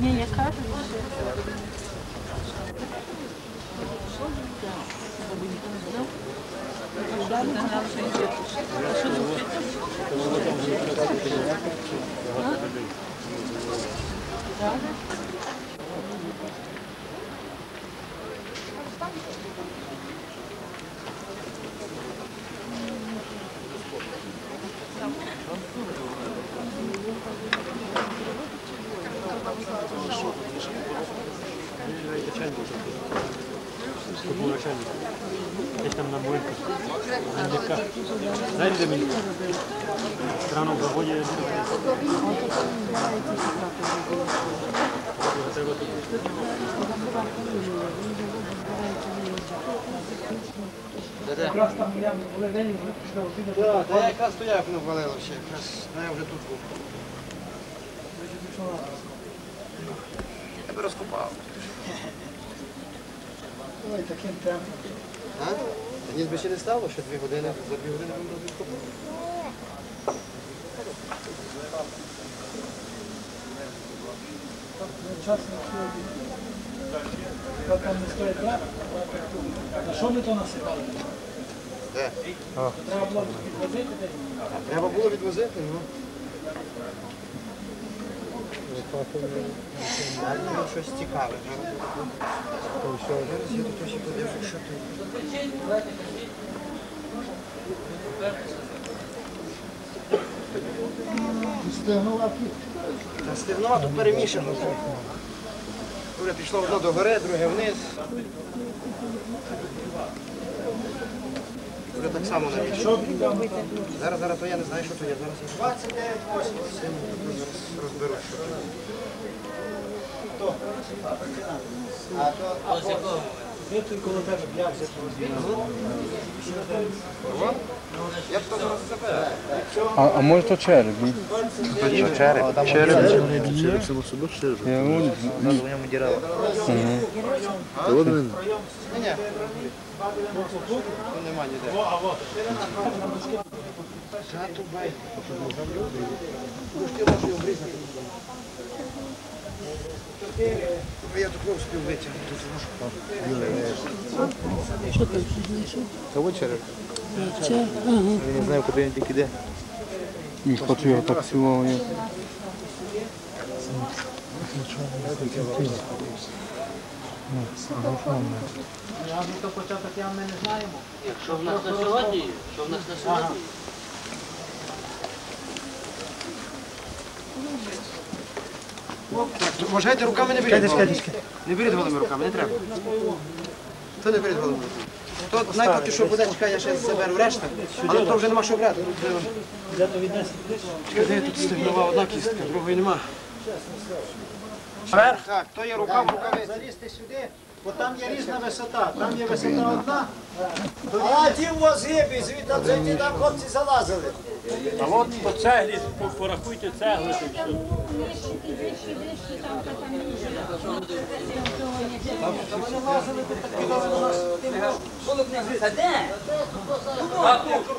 Та ні, там на мойку. Знаєте, де мені? Рано в заводі. Так, та я якраз стояв, не ввалило ще, якраз, ну я вже тут був. Я би розкопав. Ой, таким темпом. Ніс би ще не стало, ще дві години, за дві години будемо розкопати. Час не. Там не стоїть трап, а що ми то насипали? Де? Треба було підвозити десь. Треба було відвозити, ну. Щось цікаве. Зараз я тут ще подивлюся, що тут. Та стегнова тут перемішано. Вже пішло одно до гори, друге вниз. Вже так само навіть. Зараз, зараз, то я не знаю, що то є. Зараз я 29, 80. розберу, що то є. Де той коло тебе бляв Я б то зараз заберу. А, а може то череп? ні? Череп. Череп. Я вон, Ні, ні. Тут нема ніде. Тату бай. Ну, ж ти можеш його врізати. Бо Я тут кров спів витягнути. Того череп. Це, ага. Я не знаю, куди він тільки йде. І хочу його так цілого. Що в нас на сьогодні? Що в нас на сьогодні? Вважайте, руками не беріть. Не беріть голими руками, не треба. То не беріть голими руками. То найпоки що буде, чекай, я ще заберу решта, але то вже нема що брати. Чекай, тут стегнова одна кістка, другої нема. Так, то є рука в рукавиці. Залізти сюди, бо там є різна висота. Там є висота одна. А ті возгибі, звідти звідти там хлопці залазили. А от по цеглі, порахуйте цегли. То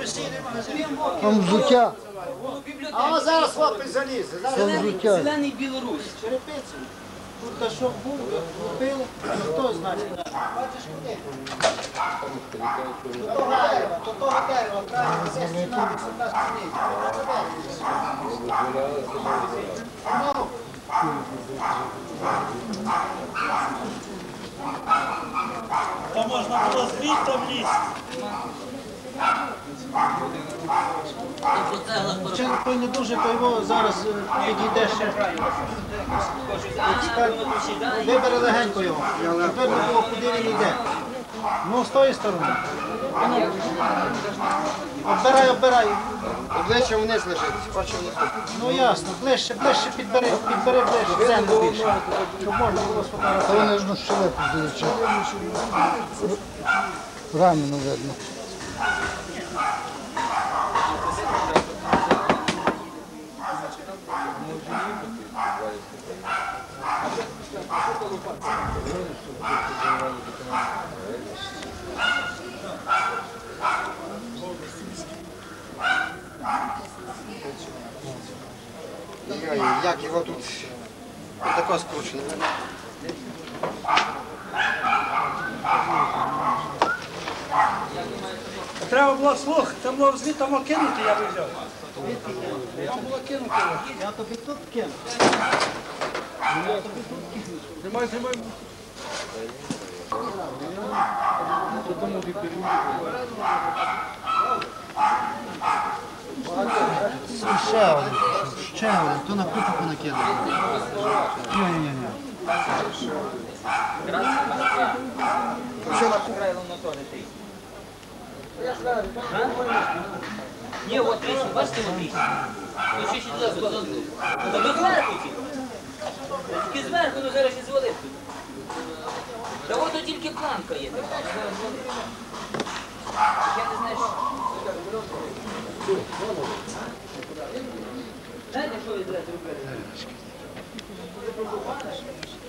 все. Там взуття. А зараз хлопець заліз. Зелений Білорусь. Черепицю. Тут що був, купив, хто знає. Бачиш куди? Та можна було звідти влізти. Чи не дуже, то його зараз е, підійде ще. Вибере легенько його. Тепер не було, куди він йде. Ну, з тої сторони. Обирай, обирай. Обличчя вниз лежить, вниз. Ну ясно, ближче, ближче підбери, підбери ближче, землю більше. Щоб можна було сфотографувати. Вони ж ну щелепу здивича. Рамено видно. Як його тут Тако скручено. Треба було слух, там було звідти кинути, я би взяв. Я тобі тут кину. Знімай, знімай. Ще один. Ще один. То на купу понакидав. Ні-ні-ні. Що на купу? Ні, от річ, бачите, от річ. Ну ще ще туди зверху. Та до зверху ті. Тільки зверху, ну зараз ще звалити. Та от тут тільки планка є. зараз звалити. Я не знаю, що. Знаєте, що ви зразу робили?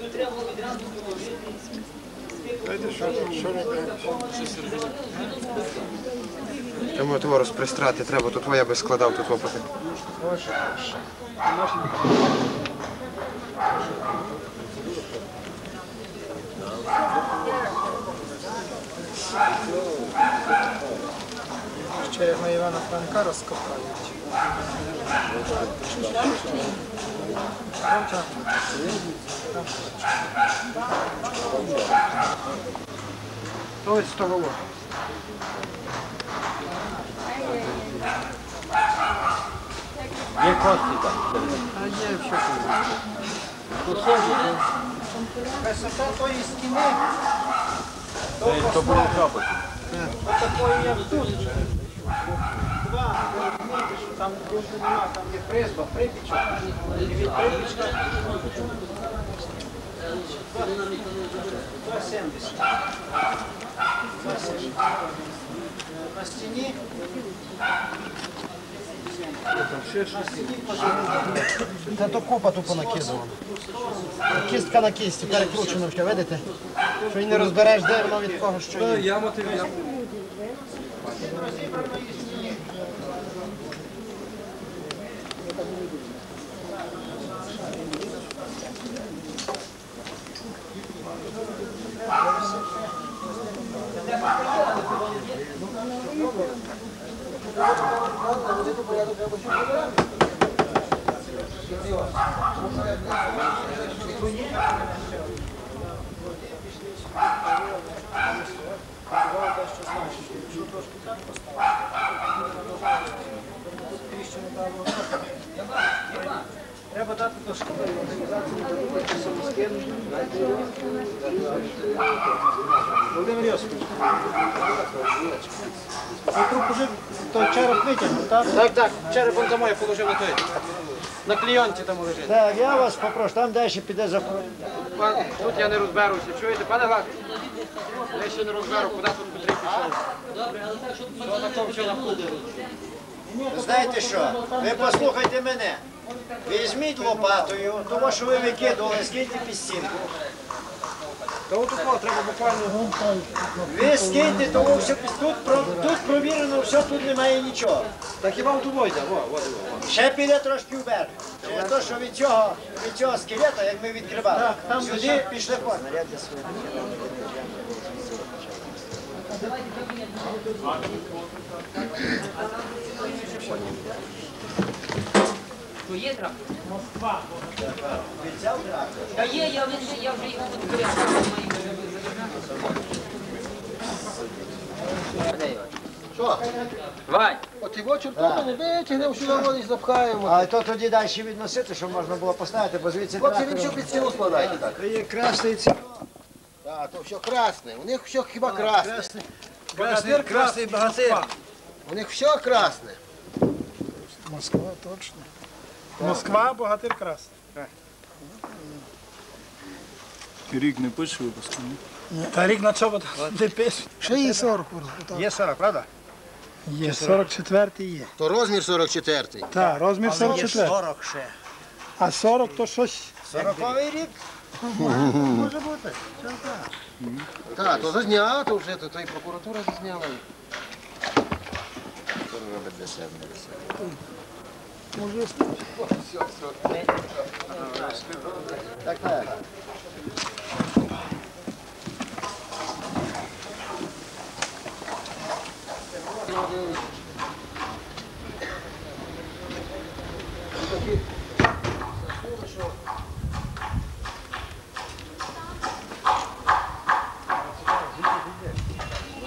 Тут треба було відразу положити. Тому того розпристрати треба, тут я би складав тут опити. Ще як на Івана Франка розкопають. Ось того. Є кості там. А є все. Висота тої стіни То було капати. такої, як тут. Два, ви розумієте, що там дуже нема, там є призба, припічок. І від припічка 2,70. 2,70. На стіні Це то купа тупо накидувано. Кістка на кісті, перекручено все, видите? Що і не розбереш, де воно від кого що є. Яма ти яма. Я бачу, я бачу треба дати до школи організацію. Володимир Йосипович. Ви череп витягнув, так? Так, так, череп он домой положив на той. На клійонці там лежить. Так, я вас попрошу, там далі піде за Пан, тут я не розберуся, чуєте, пане Глак? Я ще не розберу, куди тут Петрик пішов. Що на тому, що на? Знаєте що? Ви послухайте мене. Візьміть лопатою, тому що ви викидували, скиньте під стінку. Та от тут треба буквально. Ви скиньте, тому все тут, тут провірено, все, тут немає нічого. Так хіба в войде, во, во, во. Ще піде трошки вверх. Через те, що від цього, від цього скелета, як ми відкривали, сюди пішли по. Нарядьте То є трап? Взяв трактор. Та є, я вже, я вже його відкрив. Вань, От його чортовину витягнемо, сюди води запхаємо. Але то тоді далі відносити, щоб можна було поставити, бо звідси Хлопці, він що під стіну складайте так. Є красний ці. Так, то все красне. У них все хіба красне. Красний, красний багатир. У них все красне. Москва точно. Москва, богатир красний. Рік не пише випуску, ні? Та рік на чому не пишуть. Ще є 40 Є 40, правда? Є, 44-й є. То розмір 44-й. Так, розмір 44. 40 ще. А 40 то щось. 40 рік? Може бути. Так, то зазнято вже, то, то і прокуратура зазняла. Так, так.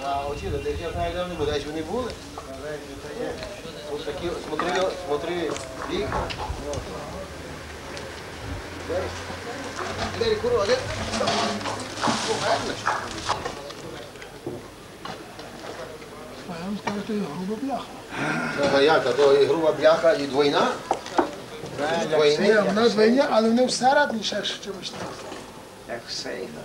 А оці, десь я знаю, де вони були, десь вони були. Ось такі, смотри, смотри, їх. Двері курва, де? Скажу, що є грубо бляха. А як, а то і груба бляха, і двойна? Ні, вона звиня, але вони всередині ще чимось там. Як сейна.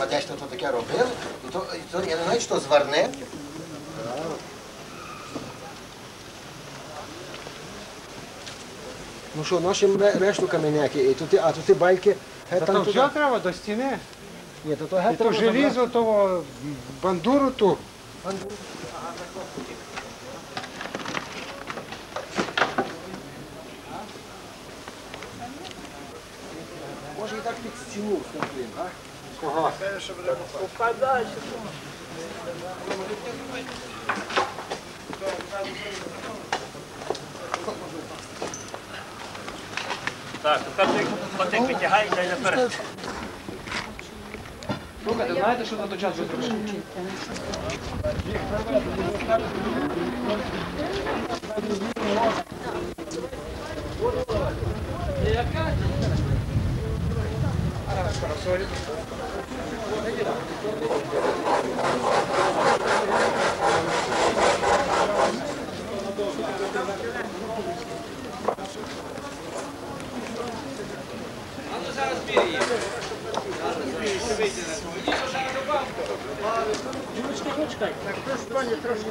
А десь то таке робили, і то, і то я не знаю, що зверне. Ну що, носимо ре- решту каменяки, і тут, а тут байки, геть там Там туди. все треба до стіни. Ні, то, то І то забрати. желізо, того бандуру ту. Може і так під стіну вступимо, а? Так, тепер ти патик витягай дай наперед. Слухайте, знаєте, що на той час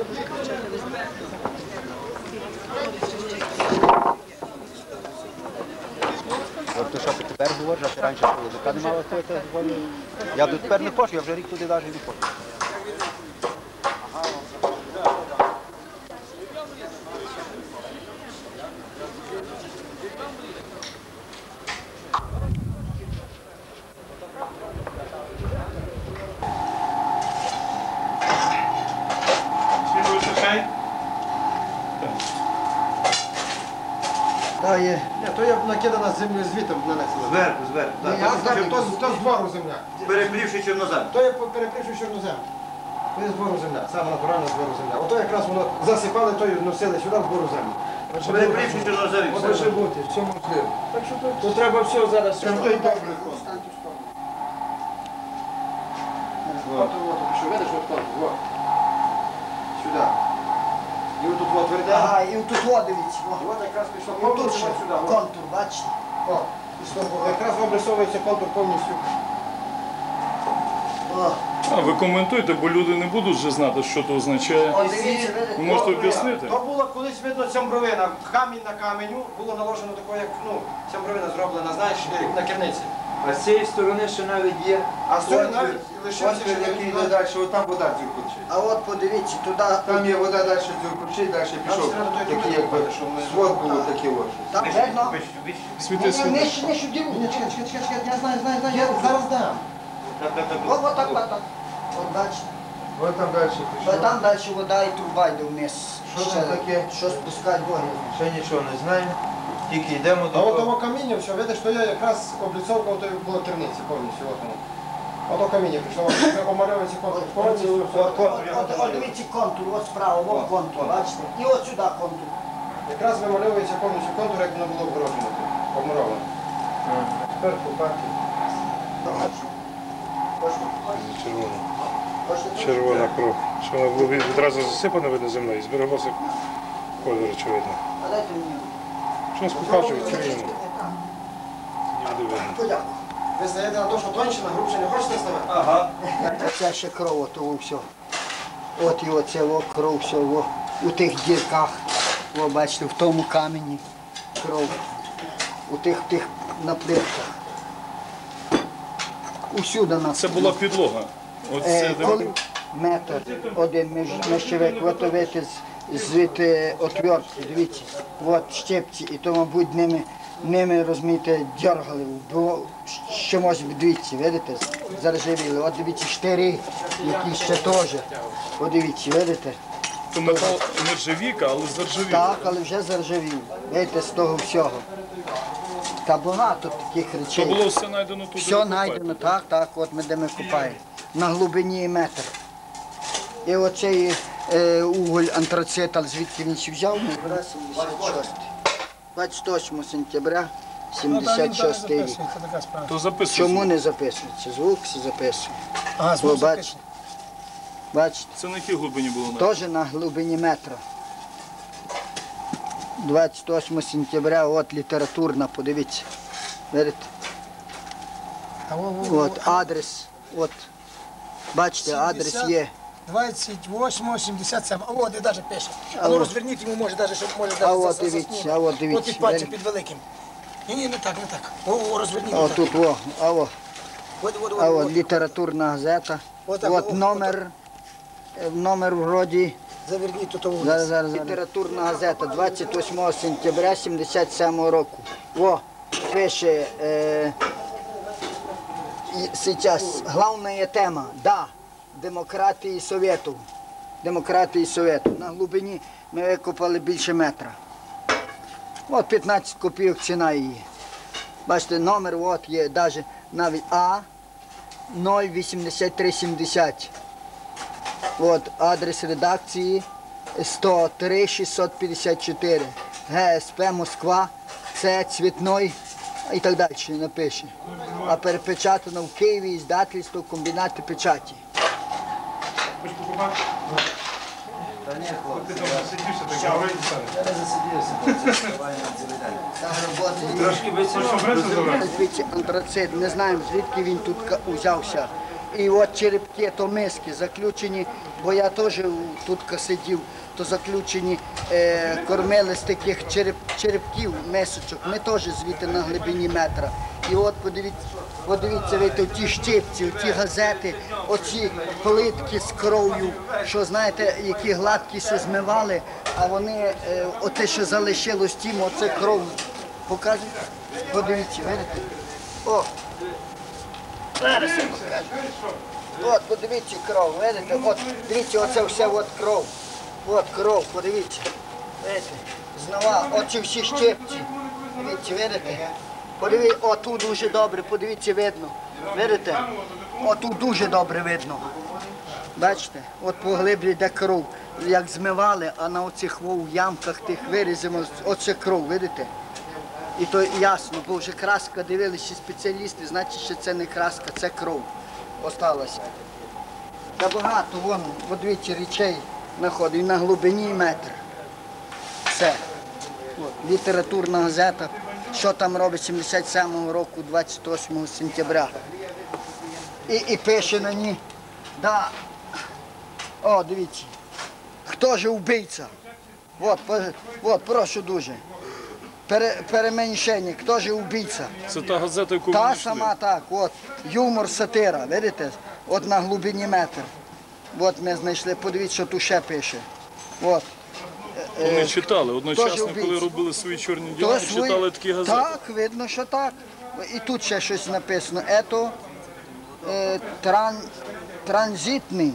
буде робити? От то, що ти тепер говориш, а ти раніше яка не мала стояти волі. Я до тепер не хочу, я вже рік туди навіть не хочу. Так, є. Ні, то землю звітом нанесена. Зверху, зверху. Ні, я знаю, то, то з двору земля. Переплівши чорнозем. То я перепривши чорнозем. То є з двору земля, саме натуральна з двору земля. Ото якраз воно засипали, то і носили сюди з двору землю. Переплівши чорнозем. Може бути, в цьому слід. Так що то, то треба все зараз. Це то й добре. От, от, що видиш, от от. Сюди. І от тут от тверде. Ага, і тут во дивіться. во. От якраз пішло І контур тут ще сюди. от. контур, бачите? О, пішло, якраз обрисовується контур повністю. О, А ви коментуйте, бо люди не будуть вже знати, що це означає. дивіться, Ви можете об'яснити? То було колись видно цямбровина, камінь на каменю, було наложено таке, як ну, цямбровина зроблена, знаєш, на керниці. А з цієї сторони ще навіть є. А з навіть лишився Отвір, ще який йде далі, от там вода дзюркочить. А от подивіться, туди, Там є вода далі дзюркочить, далі пішов. треба той Такий туалет якби купити, щоб ми- свод було такий ось. там видно. Світи, Ні, світи. нижче, нижче діру. Ні, чекай, чекай, чекай, чекай, я знаю, знаю, знаю, я зараз дам. О, от так, от так. От бачите. От там далі Бо пішов. там далі вода і труба йде вниз. Що там таке? Що спускать воду. Ще нічого не знаємо. Тільки йдемо А до от того. каміння, все, видиш, то я якраз обліцовка отої було керниці повністю. От воно. Ото каміння пішло, омальовується контур повністю. От, от, от, от дивіться контур, от справа, от контур, бачите? І от сюди контур. Якраз вимальовується повністю контур, як воно було вгороджено, обмуровано. Тепер купати. Червона. Червона кров. Що вона від- відразу засипана видно землею, збереглося кольор, очевидно. А дайте мені. Щось покажуть. Тоді. Подякую. Ви стаєте на те, що тоньше, на грубше не хочете ставати? Ага. Оце ще кров, ото все. От і оце о, кров все о, у тих дірках. О, бачите, в тому камені кров. У тих тих наплитках. Усюди на Це була підлога. От Е, це де- коли, метр один між- міщевик, от видите, з- звідти отвертки, дивіться, от щепці, і то, мабуть, ними, ними розумієте, дергали, бо що може бути, дивіться, видите, заржавіли, от дивіться, штири, які ще теж, от дивіться, видите, То метал нержавійка, але заржавіка. так, але вже заржавів, видите, з того всього. Та багато таких То речей. було все знайдено тут. Все знайдено, так, так, от ми де ми купаємо. На глибині метр. І оцей е, уголь антрацитал, звідки він ще взяв, ми бере 76. 28 сентября Ну, та він 76 рік. справа. То записується. Чому не записується? Звук все записує. Ага, звук бачите, записаний. бачите, Це на якій глибині було теж на глибині метра. 28 сентября, от літературна, подивіться. Видите? А во- во- во- От адрес, от. Бачите, адрес є. 28, 77. А от, і навіть пише. А ну розверніть йому, може, навіть, щоб може А даже от дивіться, а от дивіться. От під пальцем, під великим. Ні, ні, не так, не так. О, о розверніть. О, тут, о, а о, От, от, от, а от. літературна газета. От так, От от, номер, е, номер вроді. Заверніть тут. о, Зараз, зараз, зараз. Літературна газета 28 сентября 77 року. О, пише, е, і сейчас главная тема, да, демократії Совету. Демократії Совету. На глибині ми викопали більше метра. От 15 копійок ціна її. Бачите, номер от є навіть навіть А 08370. От адрес редакції 103 654. ГСП Москва. Це цвітной і так далі напише. А перепечатано в Києві іздательство комбінати печаті. Звідси антрацит, не знаємо звідки він тут узявся. І от черепки, то миски заключені, бо я теж тут сидів, то заключені е, кормили з таких череп, черепків, мисочок. Ми теж звідти на глибині метра. І от подивіться, подивіться, ви ті щипці, ті газети, оці плитки з кров'ю, що знаєте, які гладкі що змивали, а вони, е, оте, що залишилось тім, оце кров. Покажуть. Подивіться, видите? О! От, подивіться кров, видите? От, дивіться, оце все от кров. От кров, подивіться. Видите? Знова, оці всі щепці. Дивіться, видите? Подивіться, отут дуже добре, подивіться, видно. Видите? Отут дуже добре видно. Бачите, от по глиблі де кров, як змивали, а на оцих вов ямках тих вирізимо, оце кров, видите? І то ясно, бо вже краска дивилися спеціалісти, значить, що це не краска, це кров осталася. Та багато, вон, подивіться, речей знаходить на глибині метр. Все. От, літературна газета, що там робить 77-го року, 28 сентября. І, і пише на ній, да, о, дивіться, хто ж вбивця? От, от, прошу дуже. Пере, переменшення, хто ж вбивця? Це та газета, яку Та сама так, от, юмор, сатира, видите? От на глибині метр. От ми знайшли, подивіться, що тут ще пише. От. Вони читали. Одночасно, коли робили свої чорні діла, читали такі газети. Так, видно, що так. І тут ще щось написано. Ето е, тран, транзитний.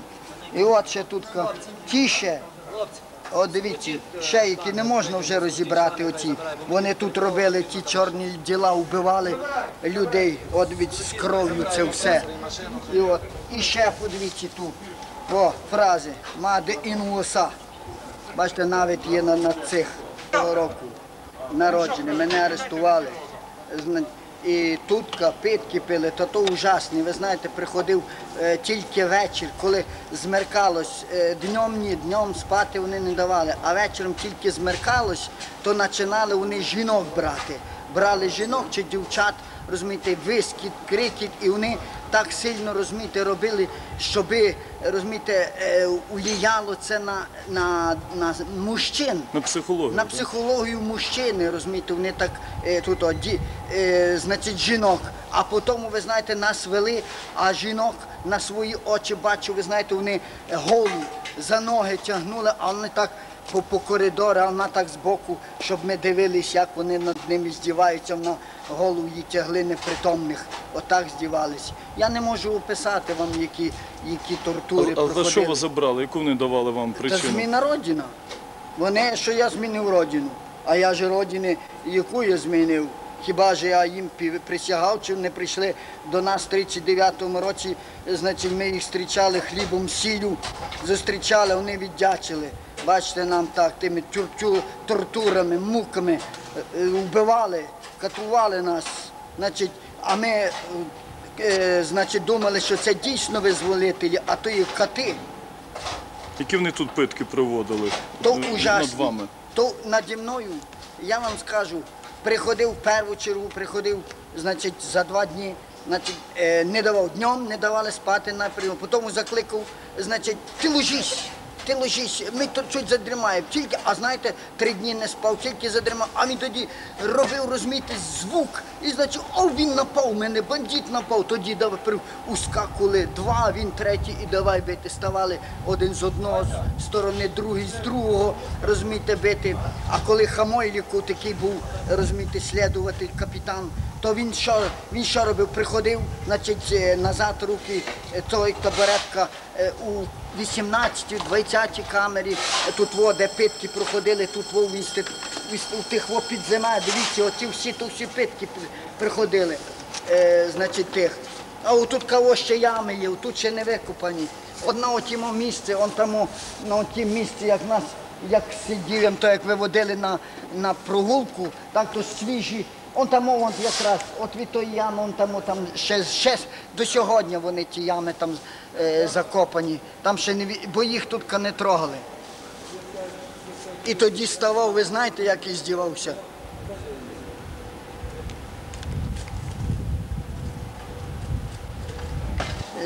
І от ще тут ка- ті ще. От дивіться, ще які не можна вже розібрати оці. Вони тут робили ті чорні діла, вбивали людей. От дивіться, з кров'ю це все. І от, і ще подивіться тут. О, фрази. Маде in USA. Бачите, навіть є на, на цих того року народжені. Мене арестували. І тут капитки пили, то то ужасні. Ви знаєте, приходив е, тільки вечір, коли змеркалось. Е, днем ні, днем спати вони не давали, а вечором тільки змеркалось, то починали вони жінок брати. Брали жінок чи дівчат, розумієте, вискіт, крикіт, і вони так сильно розумієте, робили, щоби розумієте, е, уліяло це на, на, на мужчин. На психологію. На так? психологію мужчини, розумієте, вони так е, тут о, ді, е, значить, жінок. А потім, ви знаєте, нас вели, а жінок на свої очі бачу, ви знаєте, вони голу за ноги тягнули, а вони так по, по коридору, а вона так збоку, щоб ми дивились, як вони над ними здіваються, вона голову її тягли непритомних. Отак здівались. Я не можу описати вам, які, які тортури А, а за що ви забрали? Яку вони давали вам Це зміна родина. Вони, що я змінив родину. А я ж родини, яку я змінив. Хіба ж я їм присягав, чи не прийшли до нас в 39-му році, значить, ми їх зустрічали хлібом, сіллю, зустрічали, вони віддячили. Бачите, нам так, тими тюртю, тортурами, муками е, е, вбивали, катували нас. Значить, а ми е, е, значить, думали, що це дійсно визволителі, а то і кати. Які вони тут питки проводили? То Е, Над ужасні. вами? То наді мною, я вам скажу, приходив в першу чергу, приходив, значить, за два дні, значить, е, не давав днем, не давали спати на прийом. Потім закликав, значить, ти ложись, ти ложись, ми тут чуть задрімаємо. Тільки, а знаєте, три дні не спав, тільки задрімав. А він тоді робив, розумієте, звук. І значить, о, він напав мене, бандит напав. Тоді при- ускакували два, він третій, і давай бити. Ставали один з одного з сторони, другий з другого, розумієте, бити. А коли Хамойліку такий був, розумієте, слідуватель, капітан, то він що, він що робив? Приходив, значить, е, назад руки, е, той табуретка е, у 18-20 камері, тут во, де питки проходили, тут во, в, тих во підземель, дивіться, оці всі, то всі питки приходили, е, значить, тих. А отут кого ще ями є, тут ще не викопані. Одна отімо місце, он там на тім місці, як нас, як сиділи, то як виводили на, на прогулку, так то свіжі. Он там он якраз, от від тої ями, он там, там ще, ще до сьогодні вони ті ями там е, закопані. Там ще не бо їх тут не трогали. І тоді ставав, ви знаєте, як і здівався.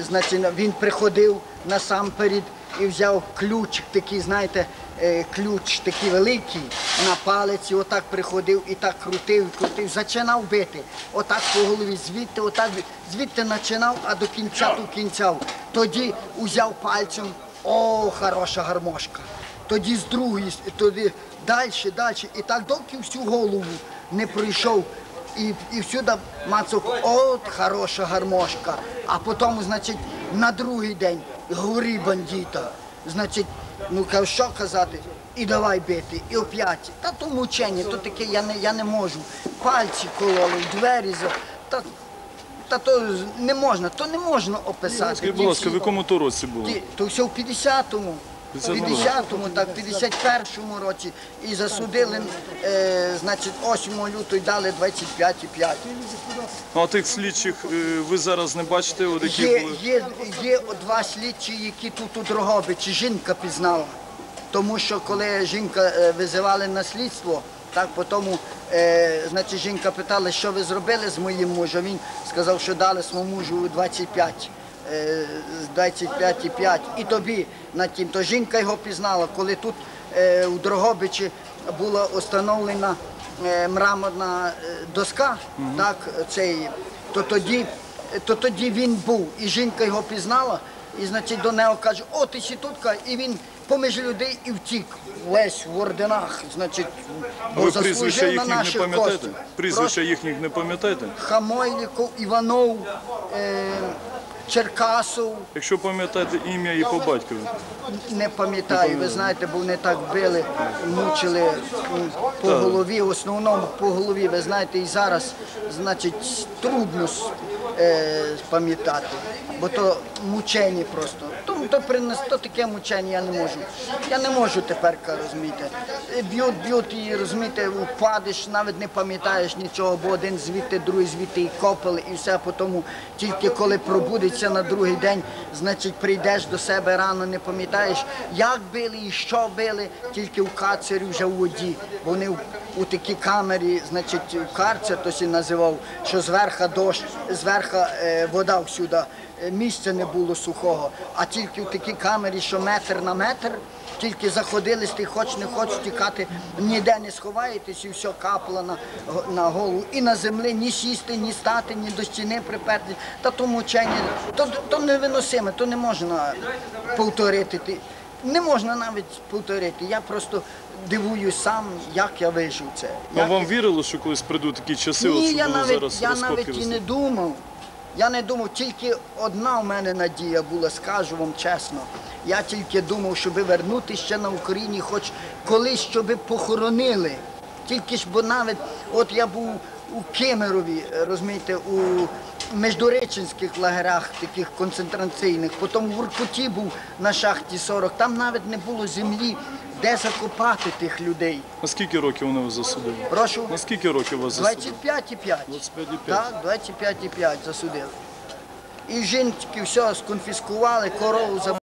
Значить, він приходив насамперед і взяв ключик такий, знаєте, е, ключ такий великий на палець, і отак приходив і так крутив, крутив, зачинав бити. Отак по голові, звідти, отак, звідти починав, а до кінця до кінця. Тоді узяв пальцем, о, хороша гармошка. Тоді з другої, тоді далі, далі. І так доки всю голову не пройшов. І, і всюди мацав, от хороша гармошка. А потім, значить, на другий день горі бандита. Значить, ну що казати? І давай бити, і оп'ять. Та то мучення, то таке я не, я не можу. Пальці кололи, двері за. Та, та то не можна, то не можна описати. Скажіть, будь ласка, в якому то році було? То все в 50-му. В 50-му 50-му, так, в 51-му році. І засудили, е, значить, 8 лютого і дали 25,5. Ну, а тих слідчих е, ви зараз не бачите, от які Є, були? є, є два слідчі, які тут у Дрогобичі жінка пізнала. Тому що коли жінка е, визивали на слідство, так потім, е, значить, жінка питала, що ви зробили з моїм мужем. Він сказав, що дали своєму мужу 25. Е, з 25,5 і тобі на тім. То жінка його пізнала, коли тут е, у Дрогобичі була встановлена е, мраморна доска, так, цей, то тоді то тоді він був, і жінка його пізнала, і значить до нього каже, о, ти ще тутка, і він поміж людей і втік. Весь в орденах, значить, бо ви прізвища заслужив на їхніх не пам'ятаєте? Прізвища їхніх не пам'ятаєте? Хамойліков, Іванов, е, Черкасов, Якщо пам'ятаєте ім'я і по батькові. не пам'ятаю, ви знаєте, бо вони так били, мучили по голові, в основному по голові, ви знаєте, і зараз, значить, трудно е, пам'ятати, бо то мучені просто. То, то, принес, то таке мучення я не можу. Я не можу тепер, розумієте. Е, Б'ють, б'ють і розумієте, впадеш, навіть не пам'ятаєш нічого, бо один звідти, другий звідти і копали, і все. Потім тільки коли пробудеться на другий день, значить прийдеш до себе рано, не пам'ятаєш, як били і що били, тільки в кацері вже в воді. Вони у такій камері, значить, карця, то сі називав, що зверха дощ, зверха е, вода всюди, місця не було сухого, а тільки в такій камері, що метр на метр, тільки заходились, ти хоч не хоч тікати, ніде не сховаєтесь і все капало на, на голову. І на землі ні сісти, ні стати, ні до стіни приперти. Та то мучення, то, то невиносиме, то не можна повторити. Ти- Не можна навіть повторити. Я просто дивуюсь сам, як я вижив це. Ну Як вам вірили, що колись прийдуть такі часи, от ні, що я навіть, зараз я навіть і не думав. Я не думав, тільки одна в мене надія була, скажу вам чесно. Я тільки думав, щоб вернути ще на Україні, хоч колись, щоб похоронили. Тільки ж, бо навіть, от я був у Кемерові, е, розумієте, у Междуреченських лагерах, таких концентраційних, потім в Уркуті був на шахті 40, там навіть не було землі, де закопати тих людей. На скільки років вони вас засудили? Прошу. На скільки років вас засудили? 25,5. 25,5. Так, 25,5 засудили. І жінки все сконфіскували, корову забрали.